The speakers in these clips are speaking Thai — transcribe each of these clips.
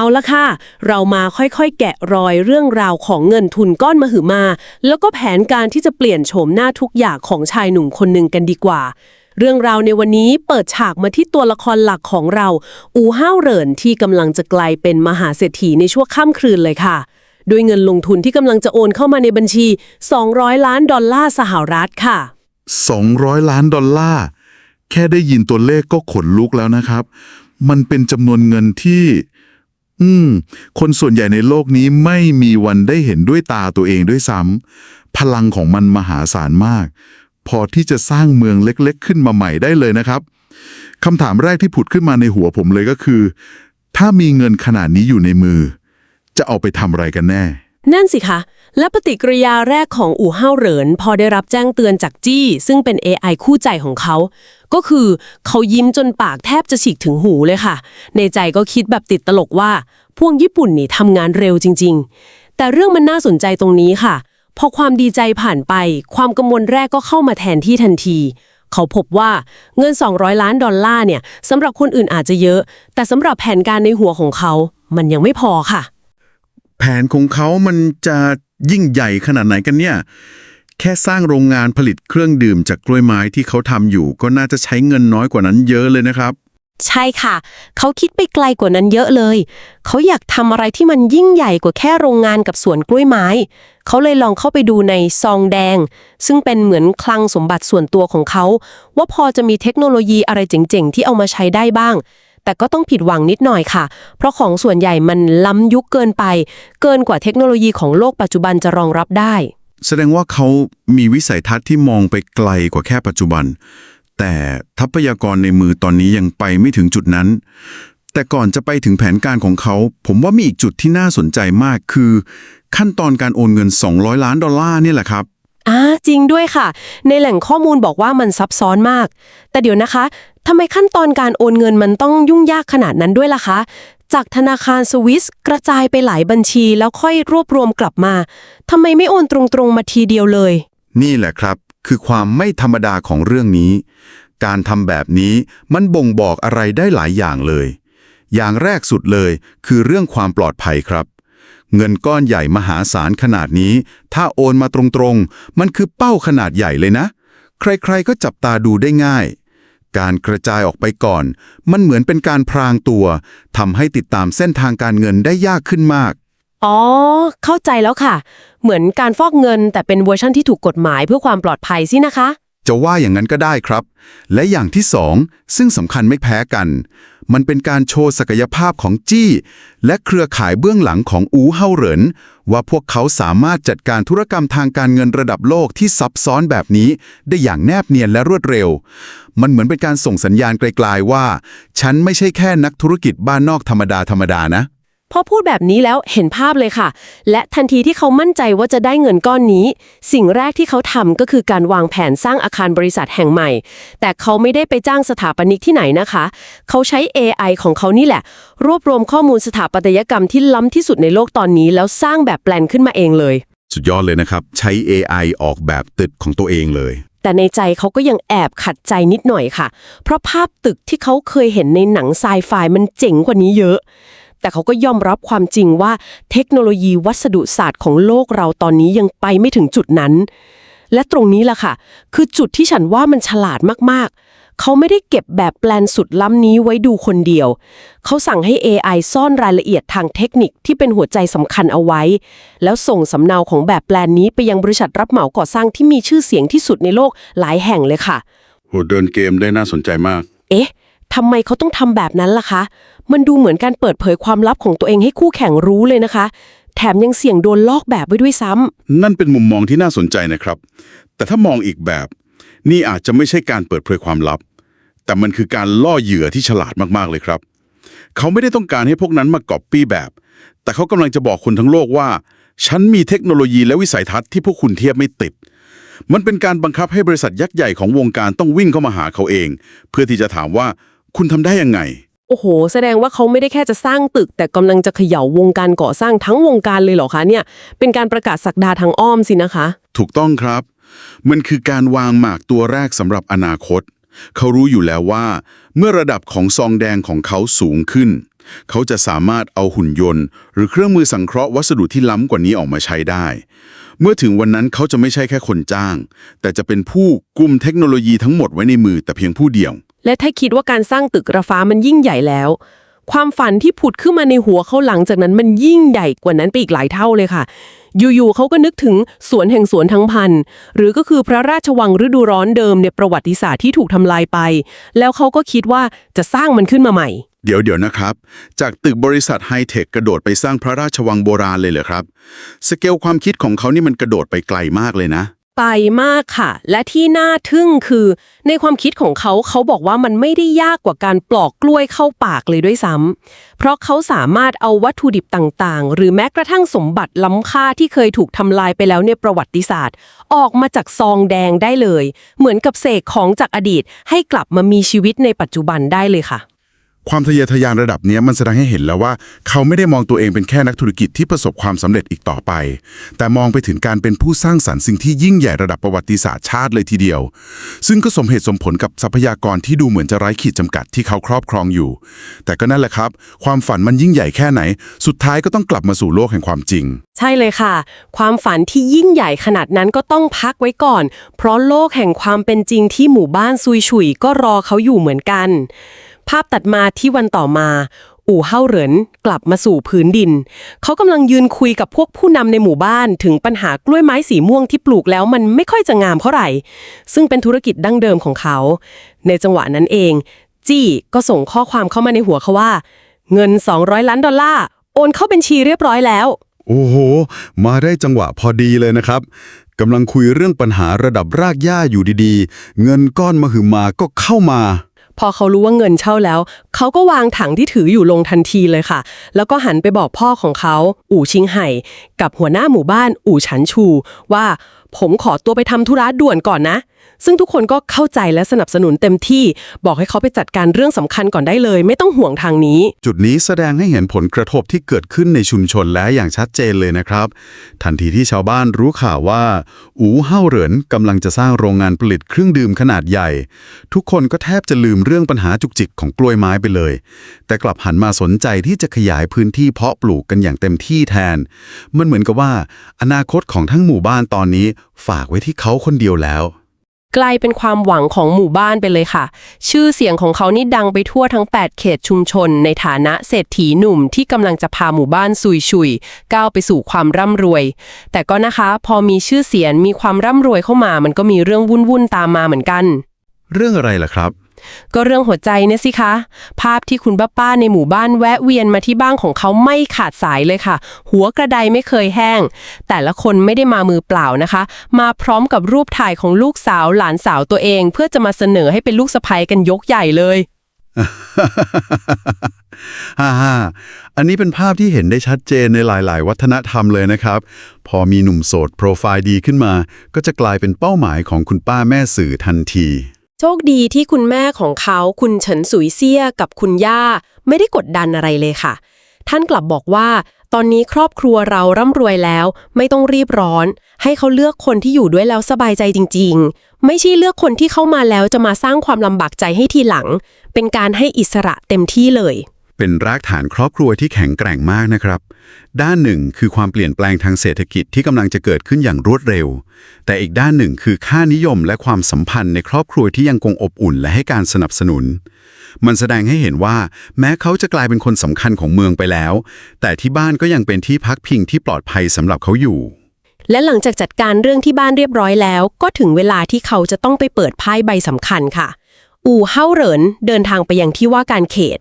เอาละค่ะ เรามาค่อยๆ แกะรอยเรื่องราวของเงินทุนก้อนมหึมา แล้วก็แผนการที่จะเปลี่ยนโฉมหน้าทุกอย่างของชายหนุ่มคนหนึ่งกันดีกว่า เรื่องราวในวันนี้เปิดฉากมาที่ตัวละครหลักของเรา อูห้าวเหรินที่กำลังจะกลายเป็นมหาเศรษฐีในชั่วข้ามคืนเลยค่ะ ด้วยเงินลงทุนที่กำลังจะโอนเข้ามาในบัญชี 200 ล้านดอลลาร์สหรัฐค่ะ 200 ล้านดอลลาร์แค่ได้ยินตัวเลขก็ขนลุกแล้วนะครับ มันเป็นจำนวนเงินที่ อืม คนส่วนใหญ่ในโลกนี้ไม่มีวันได้เห็นด้วยตาตัวเองด้วยซ้ำพลังของมันมหาศาลมาก พอที่จะสร้างเมืองเล็กๆ ขึ้นมาใหม่ได้เลยนะครับคำถามแรกที่ผุดขึ้นมาในหัวผมเลยก็คือ ถ้ามีเงินขนาดนี้อยู่ในมือ จะเอาไปทำอะไรกันแน่ นั่นสิคะ และปฏิกิริยาแรกของอู่ห้าวเหริน พอได้รับแจ้งเตือนจากจี้ ซึ่งเป็น AI คู่ใจของเขา ก็คือเขายิ้มจนปากแทบจะฉีกถึงหูเลยค่ะ ในใจก็คิดแบบติดตลกว่า พวกญี่ปุ่นนี่ทำงานเร็วจริง ๆ แต่เรื่องมันน่าสนใจตรงนี้ค่ะ พอความดีใจผ่านไป ความกังวลแรกก็เข้ามาแทนที่ทันที เขาพบว่าเงิน 200 ล้านดอลลาร์เนี่ยสำหรับคนอื่นอาจจะเยอะ แต่สำหรับแผนการในหัวของเขา มันยังไม่พอค่ะ แผนของเขามันจะยิ่งใหญ่ขนาดไหนกันเนี่ย แค่สร้างโรงงานผลิตเครื่องดื่มจากกล้วยไม้ที่เขาทำอยู่ ก็น่าจะใช้เงินน้อยกว่านั้นเยอะเลยนะครับ ใช่ค่ะ เขาคิดไปไกลกว่านั้นเยอะเลย เขาอยากทำอะไรที่มันยิ่งใหญ่กว่าแค่โรงงานกับสวนกล้วยไม้ เขาเลยลองเข้าไปดูในซองแดง ซึ่งเป็นเหมือนคลังสมบัติส่วนตัวของเขา ว่าพอจะมีเทคโนโลยีอะไรเจ๋งๆ ที่เอามาใช้ได้บ้าง แต่ก็ต้องผิดหวังนิดหน่อยค่ะ เพราะของส่วนใหญ่มันล้ำยุคเกินไป เกินกว่าเทคโนโลยีของโลกปัจจุบันจะรองรับได้ แสดงว่าเขามีวิสัยทัศน์ที่มองไปไกลกว่าแค่ปัจจุบัน แต่ทรัพยากรในมือตอนนี้ยังไปไม่ถึงจุดนั้น แต่ก่อนจะไปถึงแผนการของเขา ผมว่ามีอีกจุดที่น่าสนใจมากคือ ขั้นตอนการโอนเงิน 200 ล้านดอลลาร์นี่แหละครับ อ่าจริงด้วยค่ะ ในแหล่งข้อมูลบอกว่ามันซับซ้อนมาก แต่เดี๋ยวนะคะทำไมขั้นตอนการโอนเงินมันต้องยุ่งยากขนาดนั้นด้วยล่ะคะ จากธนาคารสวิสกระจายไปหลายบัญชีแล้วค่อยรวบรวมกลับมาทำไมไม่โอนตรงๆมาทีเดียวเลย นี่แหละครับ คือความไม่ธรรมดาของเรื่องนี้ การทำแบบนี้มันบ่งบอกอะไรได้หลายอย่างเลย อย่างแรกสุดเลยคือเรื่องความปลอดภัยครับ เงินก้อนใหญ่มหาศาลขนาดนี้ ถ้าโอนมาตรงๆ มันคือเป้าขนาดใหญ่เลยนะ ใครๆก็จับตาดูได้ง่าย การกระจายออกไปก่อน มันเหมือนเป็นการพรางตัวทำให้ติดตามเส้นทางการเงินได้ยากขึ้นมาก อ๋อ เข้าใจแล้วค่ะ เหมือนการฟอกเงินแต่เป็นเวอร์ชั่นที่ถูกกฎหมายเพื่อความปลอดภัยสินะคะ จะว่าอย่างนั้นก็ได้ครับ และอย่างที่สองซึ่งสำคัญไม่แพ้กัน มันเป็นการโชว์ศักยภาพของจี้ และเครือข่ายเบื้องหลังของอูเฮาเหริน ว่าพวกเขาสามารถจัดการธุรกรรมทางการเงินระดับโลกที่ซับซ้อนแบบนี้ ได้อย่างแนบเนียนและรวดเร็ว มันเหมือนเป็นการส่งสัญญาณไกลๆว่า ฉันไม่ใช่แค่นักธุรกิจบ้านนอกธรรมดาธรรมดานะ พอพูดแบบนี้แล้วเห็นภาพเลยค่ะ และทันทีที่เขามั่นใจว่าจะได้เงินก้อนนี้ สิ่งแรกที่เขาทำก็คือการวางแผนสร้างอาคารบริษัทแห่งใหม่ แต่เขาไม่ได้ไปจ้างสถาปนิกที่ไหนนะคะ เขาใช้ AI ของเขานี่แหละ รวบรวมข้อมูลสถาปัตยกรรมที่ล้ำที่สุดในโลกตอนนี้ แล้วสร้างแบบแปลนขึ้นมาเองเลย สุดยอดเลยนะครับ ใช้ AI ออกแบบตึกของตัวเองเลย แต่ในใจเขาก็ยังแอบขัดใจนิดหน่อยค่ะ เพราะภาพตึกที่เขาเคยเห็นในหนังไซไฟมันเจ๋งกว่านี้เยอะ แต่เขาก็ยอมรับความจริงว่าเทคโนโลยีวัสดุศาสตร์ของโลกเราตอนนี้ยังไปไม่ถึงจุดนั้น และตรงนี้ล่ะค่ะ คือจุดที่ฉันว่ามันฉลาดมากๆ เขาไม่ได้เก็บแบบแปลนสุดล้ำนี้ไว้ดูคนเดียว เขาสั่งให้ AI ซ่อนรายละเอียดทางเทคนิคที่เป็นหัวใจสำคัญเอาไว้ แล้วส่งสำเนาของแบบแปลนนี้ไปยังบริษัทรับเหมาก่อสร้างที่มีชื่อเสียงที่สุดในโลกหลายแห่งเลยค่ะ โหเดินเกมได้น่าสนใจมาก เอ๊ะ ทำไมเขาต้องทำแบบนั้นล่ะคะ มันดูเหมือนการเปิดเผยความลับของตัวเองให้คู่แข่งรู้เลยนะคะ แถมยังเสี่ยงโดนลอกแบบไว้ด้วยซ้ำนั่นเป็นมุมมองที่น่าสนใจนะครับ แต่ถ้ามองอีกแบบ นี่อาจจะไม่ใช่การเปิดเผยความลับ แต่มันคือการล่อเหยื่อที่ฉลาดมากๆเลยครับ เขาไม่ได้ต้องการให้พวกนั้นมากอบปี้แบบ แต่เขากำลังจะบอกคนทั้งโลกว่า ฉันมีเทคโนโลยีและวิสัยทัศน์ที่พวกคุณเทียบไม่ติดมันเป็นการบังคับให้บริษัทยักษ์ใหญ่ของวงการต้องวิ่งเข้ามาหาเขาเอง เพื่อที่จะถามว่า คุณทำได้ยังไง โอ้โห แสดงว่าเขาไม่ได้แค่จะสร้างตึก แต่กำลังจะเขย่าวงการก่อสร้างทั้งวงการเลยเหรอคะเนี่ย เป็นการประกาศสักดาทางอ้อมสินะคะ ถูกต้องครับ มันคือการวางหมากตัวแรกสำหรับอนาคต เขารู้อยู่แล้วว่า เมื่อระดับของซองแดงของเขาสูงขึ้น เขาจะสามารถเอาหุ่นยนต์ หรือเครื่องมือสังเคราะห์วัสดุที่ล้ำกว่านี้ออกมาใช้ได้ เมื่อถึงวันนั้นเขาจะไม่ใช่แค่คนจ้าง แต่จะเป็นผู้กุมเทคโนโลยีทั้งหมดไว้ในมือแต่เพียงผู้เดียว และถ้าคิดว่าการสร้างตึกระฟ้ามันยิ่งใหญ่แล้ว ความฝันที่ผุดขึ้นมาในหัวเขาหลังจากนั้นมันยิ่งใหญ่กว่านั้นไปอีกหลายเท่าเลยค่ะ อยู่ๆเขาก็นึกถึงสวนแห่งสวนทั้งพัน หรือก็คือพระราชวังฤดูร้อนเดิมในประวัติศาสตร์ที่ถูกทำลายไป แล้วเขาก็คิดว่าจะสร้างมันขึ้นมาใหม่ เดี๋ยวเดี๋ยวนะครับ จากตึกบริษัทไฮเทคกระโดดไปสร้างพระราชวังโบราณเลยเหรอครับ สเกลความคิดของเขานี่มันกระโดดไปไกลมากเลยนะ ไกลมากค่ะ และที่น่าทึ่งคือ ในความคิดของเขาเขาบอกว่ามันไม่ได้ยากกว่าการปลอกกล้วยเข้าปากเลยด้วยซ้ำเพราะเขาสามารถเอาวัตถุดิบต่างๆ หรือแม้กระทั่งสมบัติล้ำค่าที่เคยถูกทำลายไปแล้วในประวัติศาสตร์ ออกมาจากซองแดงได้เลย เหมือนกับเศษของจากอดีตให้กลับมามีชีวิตในปัจจุบันได้เลยค่ะ ความทะเยอทะยานระดับนี้มันแสดงให้เห็นแล้วว่า เขาไม่ได้มองตัวเองเป็นแค่นักธุรกิจที่ประสบความสำเร็จอีกต่อไป แต่มองไปถึงการเป็นผู้สร้างสรรค์สิ่งที่ยิ่งใหญ่ระดับประวัติศาสตร์ชาติเลยทีเดียว ซึ่งก็สมเหตุสมผลกับทรัพยากรที่ดูเหมือนจะไร้ขีดจำกัดที่เขาครอบครองอยู่ แต่ก็นั่นแหละครับ ความฝันมันยิ่งใหญ่แค่ไหน สุดท้ายก็ต้องกลับมาสู่โลกแห่งความจริง ใช่เลยค่ะ ความฝันที่ยิ่งใหญ่ขนาดนั้นก็ต้องพักไว้ก่อน เพราะโลกแห่งความเป็นจริงที่หมู่บ้านซุยฉุยก็รอเขาอยู่เหมือนกัน ภาพตัดมาที่วันต่อมา อู่เฮาเหรินกลับมาสู่พื้นดิน เขากำลังยืนคุยกับพวกผู้นำในหมู่บ้านถึงปัญหากล้วยไม้สีม่วงที่ปลูกแล้วมันไม่ค่อยจะงามเท่าไหร่ ซึ่งเป็นธุรกิจดั้งเดิมของเขา ในจังหวะนั้นเอง จี้ก็ส่งข้อความเข้ามาในหัวเขาว่า เงิน 200 ล้านดอลลาร์โอนเข้าบัญชีเรียบร้อยแล้ว โอ้โห มาได้จังหวะพอดีเลยนะครับกำลังคุยเรื่องปัญหาระดับรากหญ้าอยู่ดีๆ เงินก้อนมหึมาก็เข้ามา พอเขารู้ว่าเงินเช่าแล้ว เขาก็วางถังที่ถืออยู่ลงทันทีเลยค่ะ แล้วก็หันไปบอกพ่อของเขา อู่ชิงไห่ กับหัวหน้าหมู่บ้าน อู่ฉันชู ว่าผมขอตัวไปทำธุระด่วนก่อนนะ ซึ่งทุกคนก็เข้าใจและสนับสนุนเต็มที่บอกให้เขาไปจัดการเรื่องสำคัญก่อนได้เลย ไม่ต้องห่วงทางนี้ จุดนี้แสดงให้เห็นผลกระทบที่เกิดขึ้นในชุมชนและอย่างชัดเจนเลยนะครับ ทันทีที่ชาวบ้านรู้ข่าวว่า อูเฮาเหรินกำลังจะสร้างโรงงานผลิตเครื่องดื่มขนาดใหญ่ ทุกคนก็แทบจะลืมเรื่องปัญหาจุกจิกของกล้วยไม้ไปเลย แต่กลับหันมาสนใจที่จะขยายพื้นที่เพาะปลูกกันอย่างเต็มที่แทน มันเหมือนกับว่า อนาคตของทั้งหมู่บ้านตอนนี้ฝากไว้ที่เขาคนเดียวแล้ว กลายเป็นความหวังของหมู่บ้านไปเลยค่ะ ชื่อเสียงของเขานี่ดังไปทั่วทั้ง 8 เขตชุมชน ในฐานะเศรษฐีหนุ่มที่กำลังจะพาหมู่บ้านซุยชุย ก้าวไปสู่ความร่ำรวย แต่ก็นะคะพอมีชื่อเสียงมีความร่ำรวยเข้ามา มันก็มีเรื่องวุ่นๆตามมาเหมือนกัน เรื่องอะไรล่ะครับ ก็เรื่องหัวใจเนี่ยสิคะ ภาพที่คุณป้าป้าในหมู่บ้านแวะเวียนมาที่บ้านของเขาไม่ขาดสายเลยค่ะ หัวกระไดไม่เคยแห้ง แต่ละคนไม่ได้มามือเปล่านะคะ มาพร้อมกับรูปถ่ายของลูกสาวหลานสาวตัวเอง เพื่อจะมาเสนอให้เป็นลูกสะใภ้กันยกใหญ่เลยฮ่าฮ่าอันนี้เป็นภาพที่เห็นได้ชัดเจนในหลาย ๆ วัฒนธรรมเลยนะครับ พอมีหนุ่มโสดโปรไฟล์ดีขึ้นมา ก็จะกลายเป็นเป้าหมายของคุณป้าแม่สื่อทันที โชคดีที่คุณแม่ของเขาคุณเฉินสุยเซียกับคุณย่า ไม่ได้กดดันอะไรเลยค่ะ ท่านกลับบอกว่า ตอนนี้ครอบครัวเราร่ำรวยแล้ว ไม่ต้องรีบร้อน ให้เขาเลือกคนที่อยู่ด้วยแล้วสบายใจจริง ๆ ไม่ใช่เลือกคนที่เข้ามาแล้วจะมาสร้างความลำบากใจให้ทีหลัง เป็นการให้อิสระเต็มที่เลย เป็นรากฐานครอบครัวที่แข็งแกร่งมากนะครับ ด้านหนึ่งคือความเปลี่ยนแปลงทางเศรษฐกิจที่กำลังจะเกิดขึ้นอย่างรวดเร็ว แต่อีกด้านหนึ่งคือค่านิยมและความสัมพันธ์ในครอบครัวที่ยังคงอบอุ่นและให้การสนับสนุน มันแสดงให้เห็นว่า แม้เขาจะกลายเป็นคนสำคัญของเมืองไปแล้ว แต่ที่บ้านก็ยังเป็นที่พักพิงที่ปลอดภัยสำหรับเขาอยู่ และหลังจากจัดการเรื่องที่บ้านเรียบร้อยแล้ว ก็ถึงเวลาที่เขาจะต้องไปเปิดไพ่ใบสำคัญค่ะ อู่เฮาเหรินเดินทางไปยังที่ว่าการเขต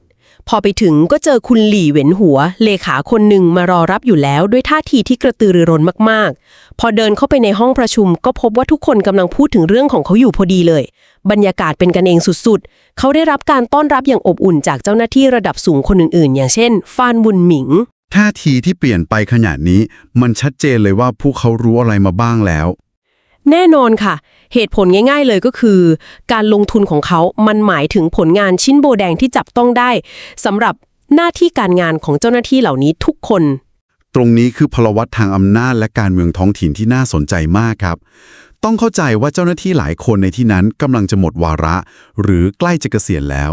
พอไปถึงก็เจอคุณหลี่เหวินหัว เลขาคนหนึ่งมารอรับอยู่แล้วด้วยท่าทีที่กระตือรือร้นมากๆ พอเดินเข้าไปในห้องประชุม ก็พบว่าทุกคนกำลังพูดถึงเรื่องของเขาอยู่พอดีเลย บรรยากาศเป็นกันเองสุดๆ เขาได้รับการต้อนรับอย่างอบอุ่นจากเจ้าหน้าที่ระดับสูงคนอื่นๆ อย่างเช่น ฟานบุนหมิง ท่าทีที่เปลี่ยนไปขนาดนี้ มันชัดเจนเลยว่าพวกเขารู้อะไรมาบ้างแล้ว แน่นอนค่ะ เหตุผลง่าย ๆ เลยก็คือ การลงทุนของเขา มันหมายถึงผลงานชิ้นโบแดงที่จับต้องได้สำหรับหน้าที่การงานของเจ้าหน้าที่เหล่านี้ทุกคน ตรงนี้คือพลวัตทางอำนาจและการเมืองท้องถิ่นที่น่าสนใจมากครับ ต้องเข้าใจว่าเจ้าหน้าที่หลายคนในที่นั้นกำลังจะหมดวาระ หรือใกล้จะเกษียณแล้ว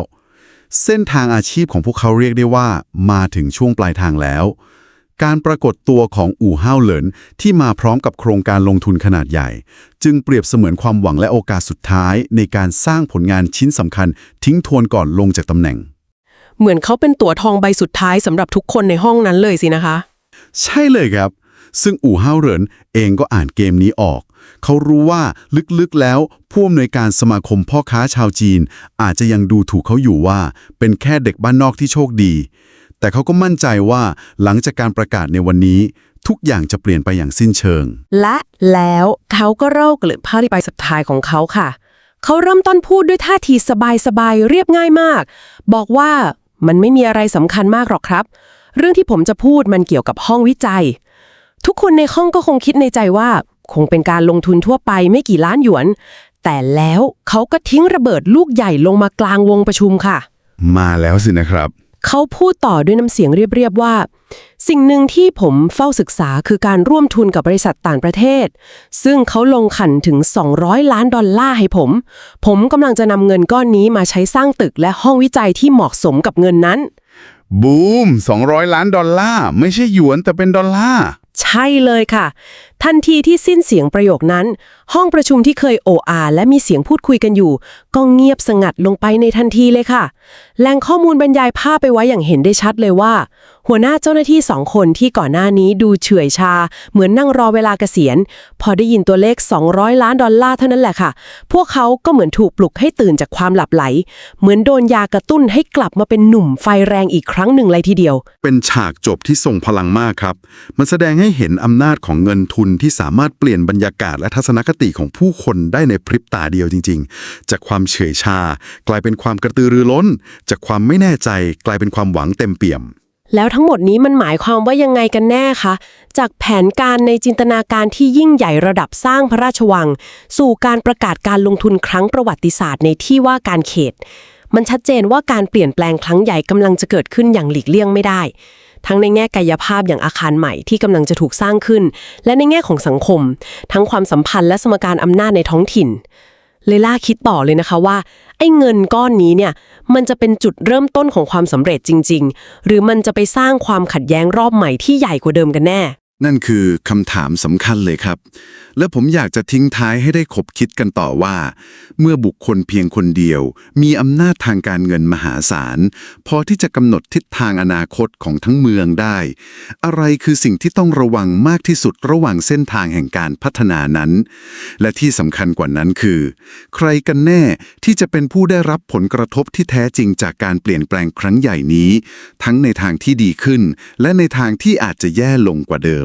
เส้นทางอาชีพของพวกเขาเรียกได้ว่า มาถึงช่วงปลายทางแล้ว การปรากฏตัวของอู่ห้าวเหลินที่มาพร้อมกับโครงการลงทุนขนาดใหญ่ จึงเปรียบเสมือนความหวังและโอกาสสุดท้าย ในการสร้างผลงานชิ้นสำคัญ ทิ้งทวนก่อนลงจากตำแหน่ง เหมือนเขาเป็นตั๋วทองใบสุดท้ายสำหรับทุกคนในห้องนั้นเลยสินะคะ ใช่เลยครับ ซึ่งอู่ห้าวเหรินเองก็อ่านเกมนี้ออก เขารู้ว่าลึกๆแล้วผู้อำนวยการสมาคมพ่อค้าชาวจีน อาจจะยังดูถูกเขาอยู่ว่า เป็นแค่เด็กบ้านนอกที่โชคดี แต่เขาก็มั่นใจว่าหลังจากการประกาศในวันนี้ ทุกอย่างจะเปลี่ยนไปอย่างสิ้นเชิง และแล้วเขาก็เล่าเกลือผ้าที่ไปสุดท้ายของเขาค่ะ เขาเริ่มต้นพูดด้วยท่าทีสบายๆเรียบง่ายมาก บอกว่ามันไม่มีอะไรสำคัญมากหรอกครับ เรื่องที่ผมจะพูดมันเกี่ยวกับห้องวิจัย ทุกคนในห้องก็คงคิดในใจว่า คงเป็นการลงทุนทั่วไปไม่กี่ล้านหยวน แต่แล้วเขาก็ทิ้งระเบิดลูกใหญ่ลงมากลางวงประชุมค่ะ มาแล้วสินะครับ เขาพูดต่อด้วยน้ำเสียงเรียบๆว่า สิ่งหนึ่งที่ผมเฝ้าศึกษาคือการร่วมทุนกับบริษัทต่างประเทศ ซึ่งเขาลงขันถึง 200 ล้านดอลลาร์ให้ผม ผมกำลังจะนำเงินก้อนนี้มาใช้สร้างตึกและห้องวิจัยที่เหมาะสมกับเงินนั้น บูม 200 ล้านดอลลาร์ ไม่ใช่หยวนแต่เป็นดอลลาร์ ใช่เลยค่ะทันทีที่สิ้นเสียงประโยคนั้น ห้องประชุมที่เคยโออาและมีเสียงพูดคุยกันอยู่ ก็เงียบสงัดลงไปในทันทีเลยค่ะ แหล่งข้อมูลบรรยายภาพไปไว้อย่างเห็นได้ชัดเลยว่า หัวหน้าเจ้าหน้าที่สองคนที่ก่อนหน้านี้ดูเฉื่อยชา เหมือนนั่งรอเวลากเกษียณ พอได้ยินตัวเลข 200 ล้านดอลลาร์เท่านั้นแหละค่ะ พวกเขาก็เหมือนถูกปลุกให้ตื่นจากความหลับไหล เหมือนโดนยากระตุ้นให้กลับมาเป็นหนุ่มไฟแรงอีกครั้งหนึ่งเลยทีเดียว เป็นฉากจบที่ทรงพลังมากครับ มันแสดงให้เห็นอำนาจของเงินทุนที่สามารถเปลี่ยนบรรยากาศและทัศนคติของผู้คนได้ในพริบตาเดียวจริง ๆ จากความเฉยชา กลายเป็นความกระตือรือร้น จากความไม่แน่ใจ กลายเป็นความหวังเต็มเปี่ยม แล้วทั้งหมดนี้มันหมายความว่ายังไงกันแน่คะ จากแผนการในจินตนาการที่ยิ่งใหญ่ระดับสร้างพระราชวัง สู่การประกาศการลงทุนครั้งประวัติศาสตร์ในที่ว่าการเขต มันชัดเจนว่าการเปลี่ยนแปลงครั้งใหญ่กำลังจะเกิดขึ้นอย่างหลีกเลี่ยงไม่ได้ ทั้งในแง่กายภาพอย่างอาคารใหม่ที่กำลังจะถูกสร้างขึ้น และในแง่ของสังคม ทั้งความสัมพันธ์และสมการอำนาจในท้องถิ่นเลยล่าคิดต่อเลยนะคะว่า ไอ้เงินก้อนนี้เนี่ยมันจะเป็นจุดเริ่มต้นของความสำเร็จจริง ๆ หรือมันจะไปสร้างความขัดแย้งรอบใหม่ที่ใหญ่กว่าเดิมกันแน่ นั่นคือคำถามสำคัญเลยครับ และผมอยากจะทิ้งท้ายให้ได้ขบคิดกันต่อว่า เมื่อบุคคลเพียงคนเดียว มีอำนาจทางการเงินมหาศาล พอที่จะกำหนดทิศทางอนาคตของทั้งเมืองได้ อะไรคือสิ่งที่ต้องระวังมากที่สุดระหว่างเส้นทางแห่งการพัฒนานั้น และที่สำคัญกว่านั้นคือ ใครกันแน่ที่จะเป็นผู้ได้รับผลกระทบที่แท้จริงจากการเปลี่ยนแปลงครั้งใหญ่นี้ ทั้งในทางที่ดีขึ้น และในทางที่อาจจะแย่ลงกว่าเดิม